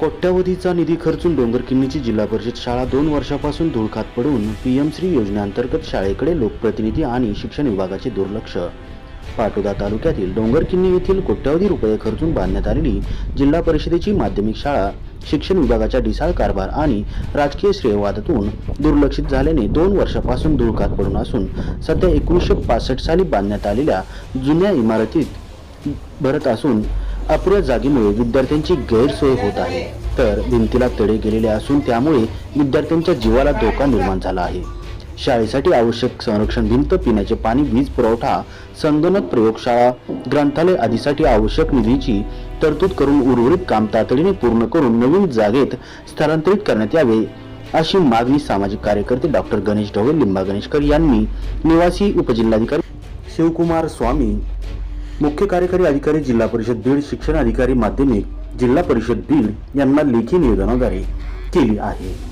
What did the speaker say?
कोट्यावधीचा निधी खर्चून डोंगरकिन्नीची जिल्हा परिषद शाळा दोन वर्षापासून धुळखात पडून पीएम श्री योजनेअंतर्गत शाळेकडे लोकप्रतिनिधी आणि शिक्षण विभागाचे दुर्लक्ष. पाटोदा तालुक्यातील डोंगरकिन्नी येथील कोट्यावधी रुपये खर्चून बांधण्यात आलेली जिल्हा परिषदेची माध्यमिक शाळा शिक्षण विभागाच्या ढिसाळ कारभार आणि राजकीय श्रेयवादातून दुर्लक्षित झाल्याने दोन वर्षापासून धुळखात पडून असून सध्या एकोणीसशे पासष्ट साली बांधण्यात आलेल्या जुन्या इमारतीत भरत असून अपुऱ्या जागेमुळे विद्यार्थ्यांची गैरसोय होत आहे. तर भिंतीला तडे गेलेले असून त्यामुळे विद्यार्थ्यांच्या जीवाला धोका निर्माण झाला आहे. शाळेसाठी आवश्यक संरक्षण भिंत पिण्याचे पाणी वीज पुरवठा संगणक प्रयोगशाळा ग्रंथालय आदीसाठी आवश्यक निधीची तरतूद करून उर्वरित काम तातडीने पूर्ण करून नवीन जागेत स्थलांतरित करण्यात यावे अशी मागणी सामाजिक कार्यकर्ते डॉक्टर गणेश ढवळे लिंबा गणेशकर यांनी निवासी उपजिल्हाधिकारी शिवकुमार स्वामी मुख्य कार्यकारी अधिकारी जिल्हा परिषद बीड शिक्षण अधिकारी माध्यमिक जिल्हा परिषद बीड यांना लेखी निवेदनाद्वारे केली आहे.